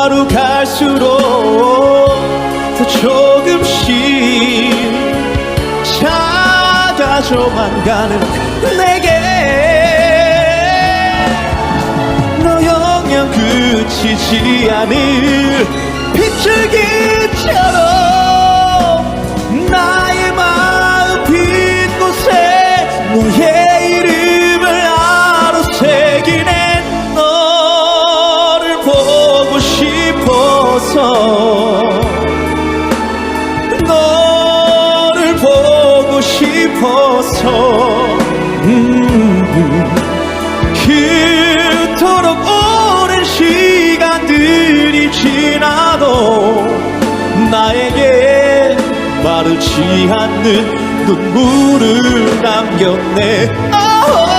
하루 갈수록 더 조금씩 작아져만 가는 내게 너 영영 그치지 않을 빗줄기처럼 나의 마음 빈 곳에 너의 너를 보고 싶어서. 음, 그토록 오랜 시간들이 지나도 나에게 마르지 않는 눈물을 남겼네. 아